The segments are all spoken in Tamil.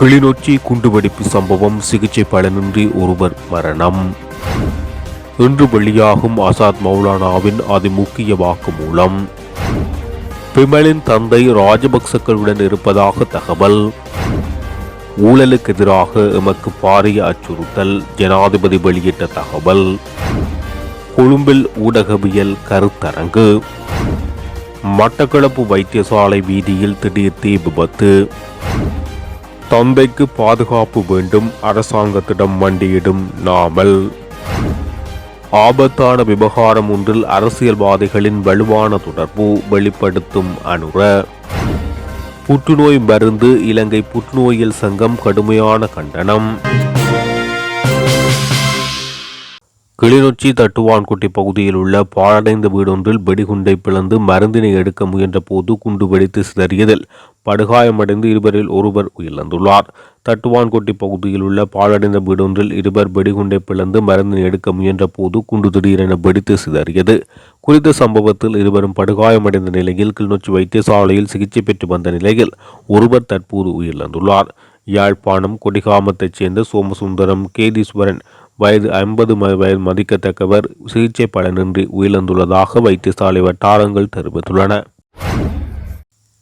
கிளிநொச்சி குண்டுவெடிப்பு சம்பவம் சிகிச்சை பலனின்றி ஒருவர் மரணம். இன்று வெளியாகும் ஆசாத் மௌலானாவின் அதிமுக்கிய வாக்குமூலம். பிமலின் தந்தை ராஜபக்சக்களுடன் இருப்பதாக தகவல். ஊழலுக்கு எதிராக எமக்கு பாரிய அச்சுறுத்தல் ஜனாதிபதி வெளியிட்ட தகவல். கொழும்பில் ஊடகவியல் கருத்தரங்கு. மட்டக்களப்பு வைத்தியசாலை வீதியில் திடீர் தீ விபத்து. தந்தைக்கு பாதுகாப்பு வேண்டும் அரசாங்கத்திடம் மண்டியிடும் நாமல். ஆபத்தான விவகாரம் ஒன்றில் அரசியல்வாதிகளின் வலுவான தொடர்பு வெளிப்படுத்தும் அனுர. புற்றுநோய் மருந்து இலங்கை புற்றுநோயியல் சங்கம் கடுமையான கண்டனம். கிளிநொச்சி தட்டுவான்குட்டி பகுதியில் உள்ள பாழடைந்த வீடொன்றில் வெடிகுண்டை பிளந்து மருந்தினை எடுக்க முயன்ற போது குண்டு வெடித்து சிதறியதில் படுகாயமடைந்து இருவரில் ஒருவர் உயிரிழந்துள்ளார். தட்டுவான்கொட்டி பகுதியில் உள்ள பாழடைந்த வீடொன்றில் இருவர் வெடிகுண்டை பிளந்து மருந்தினை எடுக்க முயன்ற போது குண்டு திடீரென வெடித்து சிதறியது. குறித்த சம்பவத்தில் இருவரும் படுகாயமடைந்த நிலையில் கிளிநொச்சி வைத்தியசாலையில் சிகிச்சை பெற்று வந்த நிலையில் ஒருவர் தற்போது உயிரிழந்துள்ளார். யாழ்ப்பாணம் கொடிகாமத்தைச் சேர்ந்த சோமசுந்தரம் கேதீஸ்வரன் வயது ஐம்பது வயது மதிக்கத்தக்கவர் சிகிச்சை பலனின்றி உயிரிழந்துள்ளதாக வைத்தியசாலை வட்டாரங்கள் தெரிவித்துள்ளன.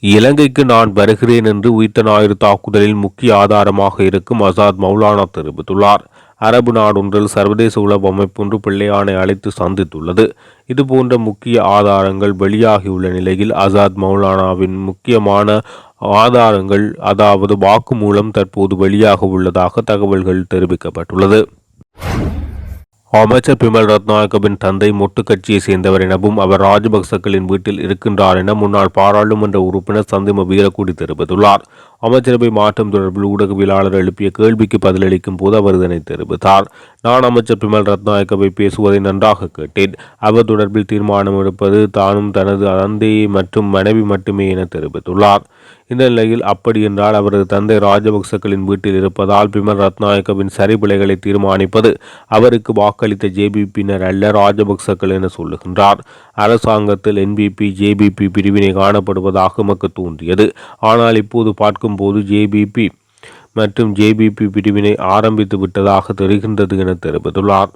இலங்கைக்கு நான் வருகிறேன் என்று உயிர்த்த ஞாயிறு தாக்குதலில் முக்கிய ஆதாரமாக இருக்கும் அசாத் மௌலானா தெரிவித்துள்ளார். அரபு நாடொன்றில் சர்வதேச உளவு அமைப்பொன்று பிள்ளையானை அழைத்து சந்தித்துள்ளது. இதுபோன்ற முக்கிய ஆதாரங்கள் வெளியாகியுள்ள நிலையில் அசாத் மௌலானாவின் முக்கியமான ஆதாரங்கள் அதாவது வாக்குமூலம் தற்போது வெளியாக உள்ளதாக தகவல்கள் தெரிவிக்கப்பட்டுள்ளது. அமைச்சர் பிமல் ரத்நாயக்கவின் தந்தை மொட்டு கட்சியை சேர்ந்தவர் எனவும் அவர் ராஜபக்சக்களின் வீட்டில் இருக்கின்றார் என முன்னாள் பாராளுமன்ற உறுப்பினர் சந்திம வீரக்குடி தெரிவித்துள்ளார். அமைச்சரவை மாற்றம் தொடர்பில் ஊடகவியலாளர் எழுப்பிய கேள்விக்கு பதிலளிக்கும் போது அவர் இதனை தெரிவித்தார். நான் அமைச்சர் பிமல் ரத்நாயக்கவை பேசுவதை நன்றாக கேட்டேன். அவர் தொடர்பில் தீர்மானம் எடுப்பது தானும் தனது தந்தை மற்றும் மனைவி மட்டுமே என தெரிவித்துள்ளார். இந்த நிலையில் அப்படி என்றால் அவரது தந்தை ராஜபக்சக்களின் வீட்டில் இருப்பதால் பிமல் ரத்நாயக்கவின் சரிபிழைகளை தீர்மானிப்பது அவருக்கு வாக்களித்த ஜேபிபியினர் அல்ல ராஜபக்சக்கள் என சொல்லுகின்றார். அரசாங்கத்தில் என்பிபி ஜேபிபி பிரிவினை காணப்படுவதாக மக்கள் தோன்றியது. ஆனால் இப்போது பார்க்கும்போது ஜேபிபி மற்றும் ஜேபிபி பிரிவினை ஆரம்பித்து விட்டதாக தெரிகின்றது என தெரிவித்துள்ளார்.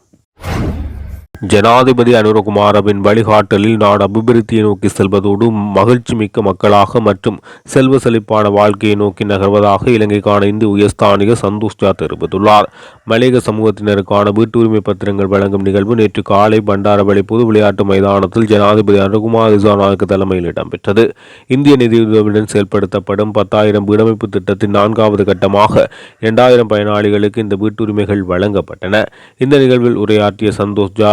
ஜனாதிபதி அனுரகுமாரவின் வழிகாட்டலில் நாடு அபிவிருத்தியை நோக்கி செல்வதோடு மகிழ்ச்சி மிக்க மக்களாக மற்றும் செல்வ செழிப்பான வாழ்க்கையை நோக்கி நகர்வதாக இலங்கைக்கான இந்திய உயர்ஸ்தானிக சந்தோஷ்ஜா தெரிவித்துள்ளார். மலேக சமூகத்தினருக்கான வீட்டுரிமை பத்திரங்கள் வழங்கும் நிகழ்வு நேற்று காலை பண்டாரவளி பொது விளையாட்டு மைதானத்தில் ஜனாதிபதி அனுகுமார் திசாநாயக்க தலைமையில் இடம்பெற்றது. இந்திய நிதியுதவியுடன் செயல்படுத்தப்படும் பத்தாயிரம் வீடமைப்பு திட்டத்தின் நான்காவது கட்டமாக இரண்டாயிரம் பயனாளிகளுக்கு இந்த வீட்டுரிமைகள் வழங்கப்பட்டன. இந்த நிகழ்வில் உரையாற்றிய சந்தோஷ்ஜா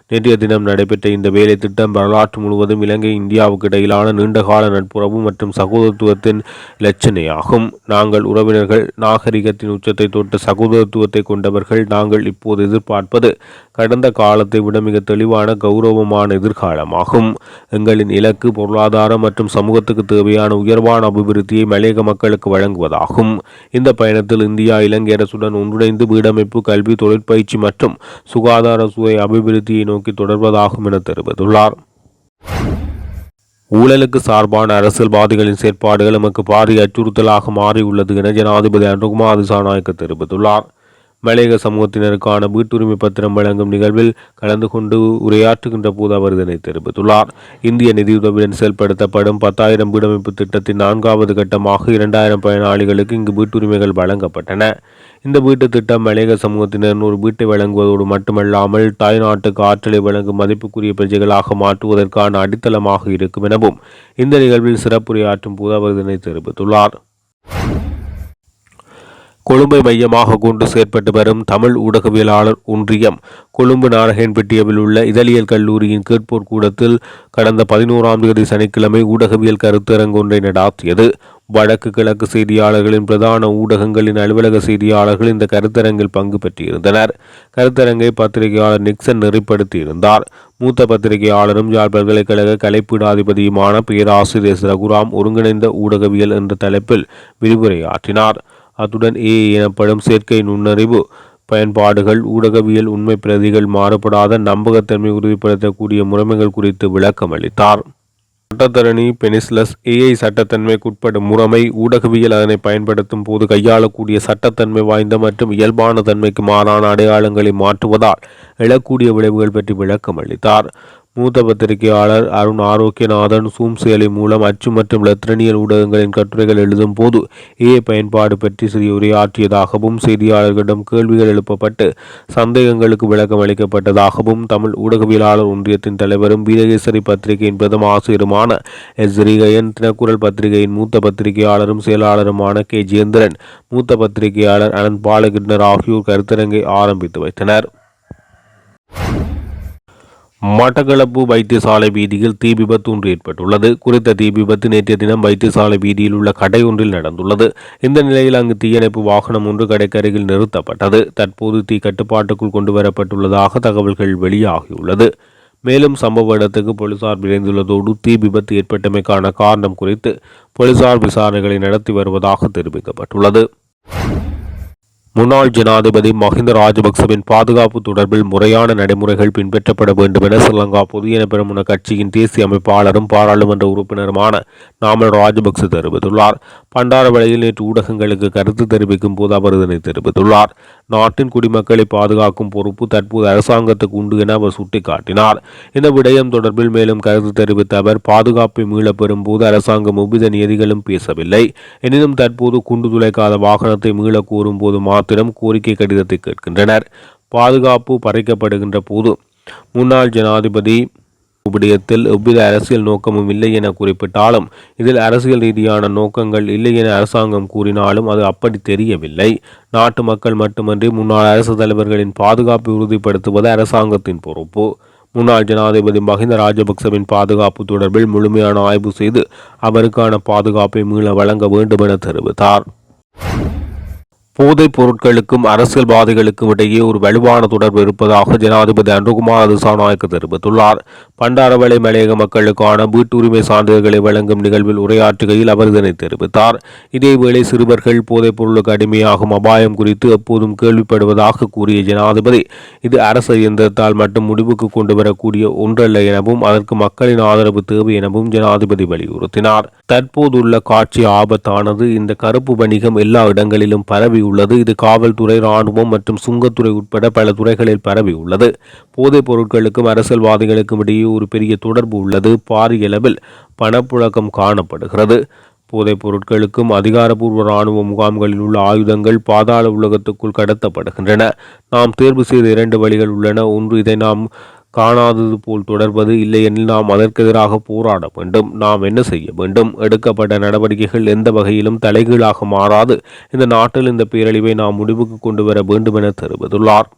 நேற்றைய தினம் நடைபெற்ற இந்த வேலை திட்டம் வரலாற்று முழுவதும் இலங்கை இந்தியாவுக்கு இடையிலான நீண்டகால நட்புறவு மற்றும் சகோதரத்துவத்தின் இலச்சனையாகும் நாங்கள் உறவினர்கள் நாகரிகத்தின் உச்சத்தை தொட்டு சகோதரத்துவத்தை கொண்டவர்கள் நாங்கள் இப்போது எதிர்பார்ப்பது கடந்த காலத்தை விட மிக தெளிவான கௌரவமான எதிர்காலமாகும். எங்களின் இலக்கு பொருளாதார மற்றும் சமூகத்துக்கு தேவையான உயர்வான அபிவிருத்தியை மலையக மக்களுக்கு வழங்குவதாகும். இந்த பயணத்தில் இந்தியா இலங்கை அரசுடன் ஒன்றிணைந்து வீடமைப்பு கல்வி தொழிற்பயிற்சி மற்றும் சுகாதார சுவை அபிவிருத்தியை நோக்கி தொடர்வதாகும் என தெரிவித்துள்ளார். ஊழலுக்கு சார்பான அரசியல்வாதிகளின் செயற்பாடுகள் நமக்கு பாரிய அச்சுறுத்தலாக மாறியுள்ளது என ஜனாதிபதி அனுகுமார் திசாநாயக்க தெரிவித்துள்ளார். மலையக சமூகத்தினருக்கான வீட்டுரிமை பத்திரம் வழங்கும் நிகழ்வில் கலந்து கொண்டு உரையாற்றுகின்ற போது அவர் இதனை தெரிவித்துள்ளார். இந்திய நிதியுதவியுடன் செயல்படுத்தப்படும் பத்தாயிரம் வீடமைப்பு திட்டத்தின் நான்காவது கட்டமாக இரண்டாயிரம் பயனாளிகளுக்கு இங்கு வீட்டுரிமைகள் வழங்கப்பட்டன. இந்த வீட்டு திட்டம் மலையக சமூகத்தினர் ஒரு வீட்டை வழங்குவதோடு மட்டுமல்லாமல் தாய்நாட்டுக்கு ஆற்றலை வழங்கும் மதிப்புக்குரிய பிரஜைகளாக மாற்றுவதற்கான அடித்தளமாக இருக்கும் எனவும் இந்த நிகழ்வில் சிறப்புரையாற்றும் போது அவர் இதனை தெரிவித்துள்ளார். கொழும்பை மையமாக கொண்டு செயற்பட்டு வரும் தமிழ் ஊடகவியலாளர் ஒன்றியம் கொழும்பு நாரகன்பட்டியவில் உள்ள இதழியல் கல்லூரியின் கேட்போர் கூடத்தில் கடந்த பதினோராம் தேதி சனிக்கிழமை ஊடகவியல் கருத்தரங்கு ஒன்றை நடாத்தியது. வடக்கு கிழக்கு செய்தியாளர்களின் பிரதான ஊடகங்களின் அலுவலக செய்தியாளர்கள் இந்த கருத்தரங்கில் பங்கு பெற்றிருந்தனர். கருத்தரங்கை பத்திரிகையாளர் நிக்சன் நெறிப்படுத்தியிருந்தார். மூத்த பத்திரிகையாளரும் யாழ் பல்கலைக்கழக கலைப்பீடாதிபதியுமான பேராசிரியர் ரகுராம் ஒருங்கிணைந்த ஊடகவியல் என்ற தலைப்பில் விரிவுரையாற்றினார். அத்துடன் ஏ எனப்படும் செயற்கை நுண்ணறிவு பயன்பாடுகள் ஊடகவியல் உண்மை பிரதிகள் மாறுபடாத நம்பகத்தன்மை உறுதிப்படுத்தக்கூடிய முறைமைகள் குறித்து விளக்கம் அளித்தார். சட்டத்தரணி பெனிஸ்லஸ் ஏஐ சட்டத்தன்மைக்குட்படும் முறைமை ஊடகவியல் அதனை பயன்படுத்தும் போது கையாளக்கூடிய சட்டத்தன்மை வாய்ந்த மற்றும் இயல்பான தன்மைக்கு மாறான அடையாளங்களை மாற்றுவதால் எழக்கூடிய விளைவுகள் பற்றி விளக்கம் அளித்தார். மூத்த பத்திரிகையாளர் அருண் ஆரோக்கியநாதன் சூம் செயலி மூலம் அச்சு மற்றும் லத்திரனியல் ஊடகங்களின் கட்டுரைகள் எழுதும் போது ஏ பயன்பாடு பற்றி சிறிய உரையாற்றியதாகவும் செய்தியாளர்களிடம் கேள்விகள் எழுப்பப்பட்டு சந்தேகங்களுக்கு விளக்கம் அளிக்கப்பட்டதாகவும் தமிழ் ஊடகவியலாளர் ஒன்றியத்தின் தலைவரும் வீரகேசரி பத்திரிகையின் பிரதம ஆசிரியருமான எஸ். ஸ்ரீகையன் தினக்குரல் பத்திரிகையின் மூத்த பத்திரிகையாளரும் செயலாளருமான கே. ஜேந்திரன் மூத்த பத்திரிகையாளர் அனந்த் பாலகிருஷ்ணர் ஆகியோர் கருத்தரங்கை ஆரம்பித்து வைத்தனர். மட்டக்களப்பு வைத்தியசாலை வீதியில் தீ விபத்து ஒன்று ஏற்பட்டுள்ளது. குறித்த தீ விபத்து நேற்றைய தினம் வைத்தியசாலை வீதியில் உள்ள கடை ஒன்றில் நடந்துள்ளது. இந்த நிலையில் அங்கு தீயணைப்பு வாகனம் ஒன்று கடைக்கருகில் நிறுத்தப்பட்டது. தற்போது தீ கட்டுப்பாட்டுக்குள் கொண்டு வரப்பட்டுள்ளதாக தகவல்கள் வெளியாகியுள்ளது. மேலும் சம்பவ இடத்துக்கு போலீசார் விரைந்துள்ளதோடு தீ விபத்து ஏற்பட்டமைக்கான காரணம் குறித்து போலீசார் விசாரணைகளை நடத்தி வருவதாக தெரிவிக்கப்பட்டுள்ளது. முன்னாள் ஜனாதிபதி மஹிந்த ராஜபக்சவின் பாதுகாப்பு தொடர்பில் முறையான நடைமுறைகள் பின்பற்றப்பட வேண்டும் என ஸ்ரீலங்கா பொதுஜன பெருமுன கட்சியின் தேசிய அமைப்பாளரும் பாராளுமன்ற உறுப்பினருமான நாமல் ராஜபக்ச தெரிவித்துள்ளார். பண்டாரவளையில் நேற்று ஊடகங்களுக்கு கருத்து தெரிவிக்கும் போது அவர் இதனை தெரிவித்துள்ளார். நாட்டின் குடிமக்களை பாதுகாக்கும் பொறுப்பு தற்போது அரசாங்கத்துக்கு உண்டு என அவர் சுட்டிக்காட்டினார். இந்த விடயம் தொடர்பில் மேலும் கருத்து தெரிவித்த அவர் பாதுகாப்பை மீளப்பெறும் போது அரசாங்கம் எவ்வித நியதிகளும் பேசவில்லை. எனினும் தற்போது குண்டு துளைக்காத வாகனத்தை மீள கூறும் போது மாத்திரம் கோரிக்கை கடிதத்தை கேட்கின்றனர். பாதுகாப்பு பறைக்கப்படுகின்ற போது முன்னாள் ஜனாதிபதி விடயத்தில் எவ்வித அரசியல் நோக்கமும் இல்லை என குறிப்பிட்டாலும் இதில் அரசியல் ரீதியான நோக்கங்கள் இல்லை என அரசாங்கம் கூறினாலும் அது அப்படி தெரியவில்லை. நாட்டு மக்கள் மட்டுமன்றி முன்னாள் அரசு தலைவர்களின் பாதுகாப்பை உறுதிப்படுத்துவது அரசாங்கத்தின் பொறுப்பு. முன்னாள் ஜனாதிபதி மஹிந்த ராஜபக்சவின் பாதுகாப்பு தொடர்பில் முழுமையான ஆய்வு செய்து அவருக்கான பாதுகாப்பை மீள வழங்க வேண்டும் என தெரிவித்தார். போதைப் பொருட்களுக்கும் அரசியல்வாதிகளுக்கும் இடையே ஒரு வலுவான தொடர்பு இருப்பதாக ஜனாதிபதி அன்றுகுமார் திசாநாயக்க தெரிவித்துள்ளார். பண்டாரவளை மலையக மக்களுக்கான வீட்டுரிமை சான்றிதழ்களை வழங்கும் நிகழ்வில் உரையாற்றுகையில் அவர் இதனை தெரிவித்தார். இதேவேளை சிறுவர்கள் போதைப் பொருளுக்கு அடிமையாகும் அபாயம் குறித்து எப்போதும் கேள்விப்படுவதாக கூறிய ஜனாதிபதி இது அரசு இயந்திரத்தால் மட்டும் முடிவுக்கு கொண்டு வரக்கூடிய ஒன்றல்ல எனவும் அதற்கு மக்களின் ஆதரவு தேவை எனவும் ஜனாதிபதி வலியுறுத்தினார். தற்போதுள்ள காட்சி ஆபத்தானது. இந்த கருப்பு வணிகம் எல்லா இடங்களிலும் பரவி உள்ளது இது காவல்துறை ராணுவம் மற்றும் சுங்கத்துறை உட்பட பல துறைகளில் பரவி உள்ளது போதைப் பொருட்களுக்கும் அரசியல்வாதிகளுக்கும் இடையே ஒரு பெரிய தொடர்பு உள்ளது. பாரிய அளவில் பணப்புழக்கம் காணப்படுகிறது. போதைப் பொருட்களுக்கும் அதிகாரப்பூர்வ இராணுவ முகாம்களில் உள்ள ஆயுதங்கள் பாதாள உலகத்துக்குள் கடத்தப்படுகின்றன. நாம் தேர்வு செய்த இரண்டு வழிகள் உள்ளன. ஒன்று இதை நாம் காணாதது போல் தொடர்வது இல்லையெனில் நாம் அதற்கெதிராக போராட வேண்டும். நாம் என்ன செய்ய வேண்டும்? எடுக்கப்பட்ட நடவடிக்கைகள் எந்த வகையிலும் தலைகீழாக மாறாது. இந்த நாட்டில் இந்த பேரழிவை நாம் முடிவுக்கு கொண்டு வர வேண்டும் என தெரிவித்துள்ளார்.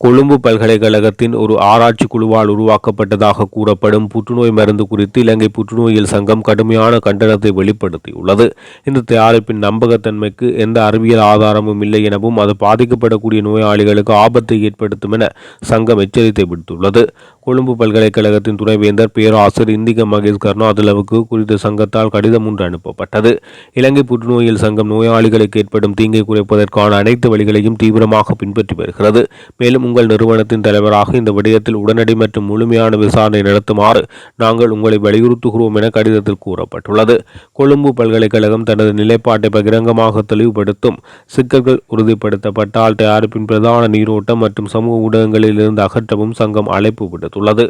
கொழும்பு பல்கலைக்கழகத்தின் ஒரு ஆராய்ச்சி குழுவால் உருவாக்கப்பட்டதாக கூறப்படும் புற்றுநோய் மருந்து குறித்து இலங்கை புற்றுநோயியல் சங்கம் கடுமையான கண்டனத்தை வெளிப்படுத்தியுள்ளது. இந்த தயாரிப்பின் நம்பகத்தன்மைக்கு எந்த அறிவியல் ஆதாரமும் இல்லை எனவும் அது பாதிக்கப்படக்கூடிய நோயாளிகளுக்கு ஆபத்தை ஏற்படுத்தும் என சங்கம் எச்சரித்தை விடுத்துள்ளது. கொழும்பு பல்கலைக்கழகத்தின் துணைவேந்தர் பேராசிரியர் இந்திக மகேஷ் கருணாதிலவுக்கு குறித்த சங்கத்தால் கடிதம் ஒன்று அனுப்பப்பட்டது. இலங்கை புற்றுநோயியல் சங்கம் நோயாளிகளுக்கு ஏற்படும் தீங்கை குறைப்பதற்கான அனைத்து வழிகளையும் தீவிரமாக பின்பற்றி வருகிறது. மேலும் உங்கள் நிறுவனத்தின் தலைவராக இந்த விடயத்தில் உடனடி மற்றும் முழுமையான விசாரணை நடத்துமாறு நாங்கள் உங்களை வலியுறுத்துகிறோம் என கடிதத்தில் கூறப்பட்டுள்ளது. கொழும்பு பல்கலைக்கழகம் தனது நிலைப்பாட்டை பகிரங்கமாக தெளிவுபடுத்தும் சிக்கல்கள் உறுதிப்படுத்தப்பட்டால் தயாரிப்பின் பிரதான நீரோட்டம் மற்றும் சமூக ஊடகங்களில் இருந்து அகற்றவும் சங்கம் அழைப்பு விடுத்துள்ளது. இது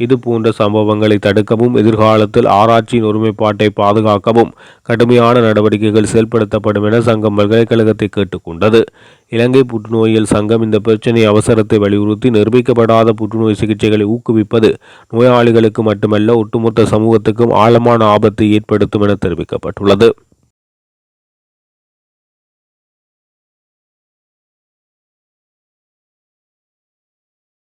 இதுபோன்ற சம்பவங்களை தடுக்கவும் எதிர்காலத்தில் ஆராய்ச்சியின் ஒருமைப்பாட்டை பாதுகாக்கவும் கடுமையான நடவடிக்கைகள் செயல்படுத்தப்படும் என சங்கம் பல்கலைக்கழகத்தை கேட்டுக்கொண்டது. இலங்கை புற்றுநோயியல் சங்கம் இந்த பிரச்சினை அவசரத்தை வலியுறுத்தி நிரூபிக்கப்படாத புற்றுநோய் சிகிச்சைகளை ஊக்குவிப்பது நோயாளிகளுக்கு மட்டுமல்ல ஒட்டுமொத்த சமூகத்துக்கும் ஆழமான ஆபத்தை ஏற்படுத்தும் என தெரிவிக்கப்பட்டுள்ளது.